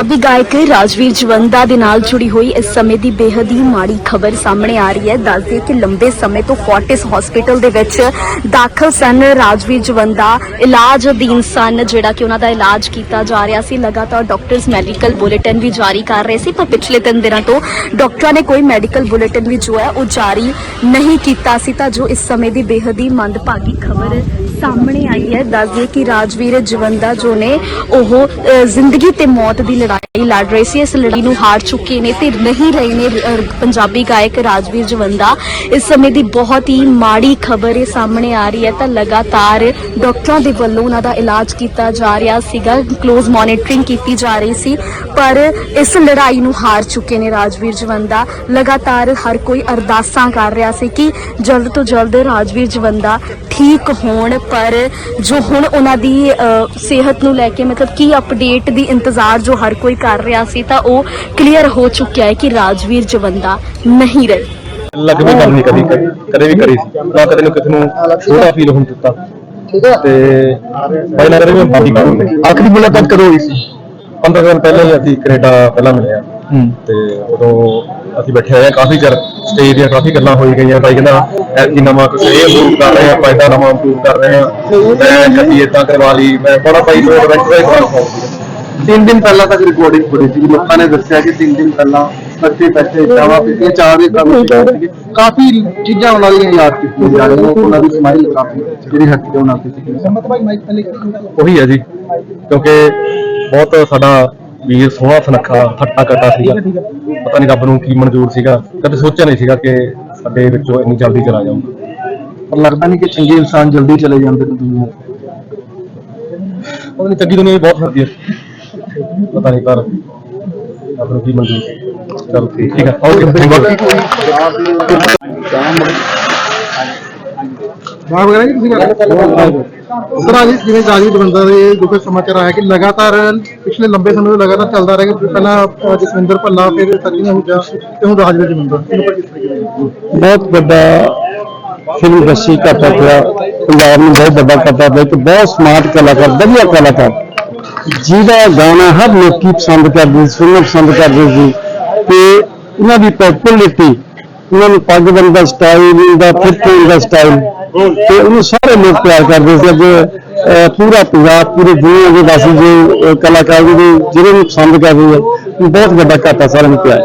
ਪੰਜਾਬੀ ਗਾਇਕ ਰਾਜਵੀਰ ਜਵੰਦਾ ਦੇ ਨਾਲ ਜੁੜੀ ਹੋਈ ਇਸ ਸਮੇਂ ਦੀ ਬੇਹੱਦ ਹੀ ਮਾੜੀ ਖਬਰ ਸਾਹਮਣੇ ਆ ਰਹੀ ਹੈ। ਦੱਸਦੇ ਕਿ ਲੰਬੇ ਸਮੇਂ ਤੋਂ ਫੋਰਟਿਸ ਹਸਪੀਟਲ ਦੇ ਵਿੱਚ ਦਾਖਲ ਸਨ ਰਾਜਵੀਰ ਜਵੰਦਾ। ਇਲਾਜ ਅਧੀਨ ਸਨ, ਜਿਹੜਾ ਕਿ ਉਹਨਾਂ ਦਾ ਇਲਾਜ ਕੀਤਾ ਜਾ ਰਿਹਾ ਸੀ। ਲਗਾਤਾਰ ਡਾਕਟਰਸ ਮੈਡੀਕਲ ਬੁਲੇਟਿਨ ਵੀ ਜਾਰੀ ਕਰ ਰਹੇ ਸੀ, ਪਰ ਪਿਛਲੇ ਤਿੰਨ ਦਿਨਾਂ ਤੋਂ ਡਾਕਟਰਾਂ ਨੇ ਕੋਈ ਮੈਡੀਕਲ ਬੁਲੇਟਿਨ ਵੀ ਜੋ ਹੈ ਉਹ ਜਾਰੀ ਨਹੀਂ ਕੀਤਾ ਸੀ। ਤਾਂ ਜੋ ਇਸ ਸਮੇਂ ਦੀ ਬੇਹੱਦ ਹੀ ਮੰਦਭਾਗੀ ਖਬਰ ਸਾਹਮਣੇ ਆਈ ਹੈ ਦੱਸਦੀ ਕਿ ਰਾਜਵੀਰ ਜਵੰਦਾ ਜੋ ਨੇ, ਉਹ ਜ਼ਿੰਦਗੀ ਤੇ ਮੌਤ ਦੀ ਲੜਾਈ ਲੜ ਰਹੇ ਸੀ। ਇਸ ਲੜਾਈ ਨੂੰ ਹਾਰ ਚੁੱਕੇ ਨੇ ਤੇ ਨਹੀਂ ਰਹੇ ਨੇ ਪੰਜਾਬੀ ਗਾਇਕ ਰਾਜਵੀਰ ਜਵੰਦਾ। ਇਸ ਸਮੇਂ ਦੀ ਬਹੁਤ ਹੀ ਮਾੜੀ ਖਬਰ ਇਹ ਸਾਹਮਣੇ ਆ ਰਹੀ ਹੈ ਤਾਂ ਲਗਾਤਾਰ ਡਾਕਟਰਾਂ ਦੇ ਵੱਲੋਂ ਉਹਨਾਂ ਦਾ ਇਲਾਜ ਕੀਤਾ ਜਾ ਰਿਹਾ ਸੀਗਾ ক্লোਜ਼ ਮੋਨੀਟਰਿੰਗ ਕੀਤੀ ਜਾ ਰਹੀ ਸੀ, ਪਰ ਇਸ ਲੜਾਈ ਨੂੰ ਹਾਰ ਚੁੱਕੇ ਨੇ ਰਾਜਵੀਰ ਜਵੰਦਾ। ਲਗਾਤਾਰ ਹਰ ਕੋਈ ਅਰਦਾਸਾਂ ਕਰ ਰਿਹਾ ਸੀ ਕਿ ਜਲਦ ਤੋਂ ਜਲਦ ਰਾਜਵੀਰ ਜਵੰਦਾ ਠੀਕ ਹੋਣ ਪਰ ਜੋ ਹੁਣ ਉਹਨਾਂ ਦੀ ਸਿਹਤ ਨੂੰ ਲੈ ਕੇ ਮਤਲਬ ਕੀ ਅਪਡੇਟ ਦੀ ਇੰਤਜ਼ਾਰ ਜੋ ਹਰ ਕੋਈ ਕਰ ਰਿਹਾ ਸੀ ਤਾਂ ਉਹ ਕਲੀਅਰ ਹੋ ਚੁੱਕਿਆ ਹੈ ਕਿ ਰਾਜਵੀਰ ਜਵੰਦਾ ਨਹੀਂ ਰਹੇ। ਲੱਗ ਵੀ ਕਰਨੀ ਕਦੀ ਕਦੇ ਵੀ ਕਰੀ। ਸੀ ਨਾ ਕਦੇ ਨੂੰ ਕਿਸੇ ਨੂੰ ਛੋਟਾ ਫੀਲ ਹੋਣ ਦਿੱਤਾ। ਠੀਕ ਹੈ ਤੇ ਬਾਈ ਨਾਲ ਵੀ ਬਾਦੀ ਕਰਾਂਗੇ ਆਖਰੀ ਮੁਲਾਕਾਤ ਕਦੋਂ ਹੋਈ ਸੀ? 15 ਦਿਨ ਪਹਿਲਾਂ ਹੀ ਅਸੀਂ ਕੈਨੇਡਾ ਪਹਿਲਾਂ ਮਿਲੇ ਆ। ਤੇ ਉਦੋਂ ਅਸੀਂ ਬੈਠੇ ਹੋਏ ਆ ਕਾਫੀ ਚਿਰ ਸਟੇਜ ਦੀਆਂ ਕਾਫੀ ਗੱਲਾਂ ਹੋਈ ਗਈਆਂ। ਬਾਈ ਕਹਿੰਦਾ ਐਤਕੀ ਨਵਾਂ ਕੁਝ ਇਹ ਇੰਪਰੂਵ ਕਰ ਰਹੇ ਆ ਆਪਾਂ ਨਵਾਂ ਇੰਪਰੂਵ ਕਰ ਰਹੇ ਆ ਮੈਂ ਕਦੀ ਏਦਾਂ ਕਰਵਾ ਲਈ। ਮੈਂ ਬੜਾ ਬਾਈ ਤੋਂ ਐਡਵੈਂਚਰ ਕਰਵਾ ਤਿੰਨ ਦਿਨ ਪਹਿਲਾਂ ਤੱਕ ਰਿਕਾਰਡਿੰਗ ਹੋਈ ਸੀ। ਲੋਕਾਂ ਨੇ ਦੱਸਿਆ ਕਿ ਤਿੰਨ ਦਿਨ ਪਹਿਲਾਂ ਬੱਚੇ ਬੈਠੇ ਚਾਵਾ ਪੀਤੀਆਂ ਚਾਹ ਦੇ ਕੰਮ ਸੀਗੇ। ਕਾਫੀ ਚੀਜ਼ਾਂ ਉਹਨਾਂ ਦੀਆਂ ਯਾਦ ਕੀਤੀਆਂ ਜਾ ਰਹੀਆਂ ਉਹਨਾਂ ਦੀ ਸਮਾਈਲ ਕਾਫੀ ਜਿਹੜੀ ਹੱਥ ਤੇ ਉਹਨਾਂ ਦੀ ਸੀ। ਉਹੀ ਹੈ ਜੀ ਕਿਉਂਕਿ ਬਹੁਤ ਸਾਡਾ ਵੀਰ ਸੋਹਣਾ ਸੁਨੱਖਾ ਹੱਟਾ ਕੱਟਾ ਸੀਗਾ। ਪਤਾ ਨਹੀਂ ਰੱਬ ਨੂੰ ਕੀ ਮਨਜ਼ੂਰ ਸੀਗਾ। ਕਦੇ ਸੋਚਿਆ ਨਹੀਂ ਸੀਗਾ ਕਿ ਸਾਡੇ ਵਿੱਚੋਂ ਇੰਨੀ ਜਲਦੀ ਚਲਾ ਜਾਊਗਾ ਪਰ ਲੱਗਦਾ ਨਹੀਂ ਕਿ ਚੰਗੇ ਇਨਸਾਨ ਜਲਦੀ ਚਲੇ ਜਾਂਦੇ ਨੇ ਦੁਨੀਆ। ਤੋਂ ਪਤਾ ਨਹੀਂ ਚੰਗੀ ਦੁਨੀਆ ਵੀ ਬਹੁਤ ਫਿਰਦੀ ਹੈ। ਪਤਾ ਨਹੀਂ ਪਰ ਰੱਬ ਨੂੰ ਕੀ ਮਨਜ਼ੂਰ ਸੀ। ਚਲ ਠੀਕ ਹੈ। ਓਕੇ ਥੈਂਕ ਬਾਹਰ ਵਗੈਰਾ ਕੀ ਤੁਸੀਂ ਗੱਲ ਸਰ, ਅੱਜ ਜਿਵੇਂ ਰਾਜੀਵ ਬੰਦਾ ਦੇ ਦੁੱਖ ਸਮਾਚਾਰ ਆਇਆ ਕਿ ਲਗਾਤਾਰ ਪਿਛਲੇ ਲੰਬੇ ਸਮੇਂ ਤੋਂ ਲਗਾਤਾਰ ਚੱਲਦਾ ਰਿਹਾ ਕਿ ਪਹਿਲਾਂ ਜਸਵਿੰਦਰ ਭੱਲਾ, ਫਿਰ ਸਚਿਨ ਹੁਜਾ ਤੇ ਹੁਣ ਰਾਜਵੀਰ ਜਮੰਦਰ ਬਹੁਤ ਵੱਡਾ ਫਿਲਮ ਰਸੀ ਘਾਟਾ ਪਿਆ। ਪੰਜਾਬ ਨੂੰ ਬਹੁਤ ਵੱਡਾ ਘਾਟਾ ਪਿਆ ਇੱਕ ਬਹੁਤ ਸਮਾਰਟ ਕਲਾਕਾਰ, ਵਧੀਆ ਕਲਾਕਾਰ। ਜਿਹਦਾ ਗਾਣਾ ਹਰ ਲੋਕੀ ਪਸੰਦ ਕਰਦੇ ਸੀ, ਸੁਣਨਾ ਪਸੰਦ ਕਰਦੇ ਸੀ। ਤੇ ਇਹਨਾਂ ਦੀ ਪਪੂਲੈਰਿਟੀ ਉਹਨਾਂ ਨੂੰ ਪੱਗ ਬੰਨ੍ਹਣ ਸਟਾਈਲ ਉਹਦਾ ਫਿੱਟਿੰਗ ਦਾ ਸਟਾਈਲ ਤੇ ਉਹਨੂੰ ਸਾਰੇ ਲੋਕ ਪਿਆਰ ਕਰਦੇ ਸੀ। ਅੱਜ ਪੂਰਾ ਪੰਜਾਬ, ਪੂਰੀ ਦੁਨੀਆ ਦੇ ਵਾਸੀ ਜੋ ਕਲਾਕਾਰ ਜਿਹੜੇ ਜਿਹਨਾਂ ਨੂੰ ਪਸੰਦ ਕਰਦੇ ਆ ਬਹੁਤ ਵੱਡਾ ਘਾਟਾ ਸਾਰਿਆਂ ਨੂੰ ਪਿਆ।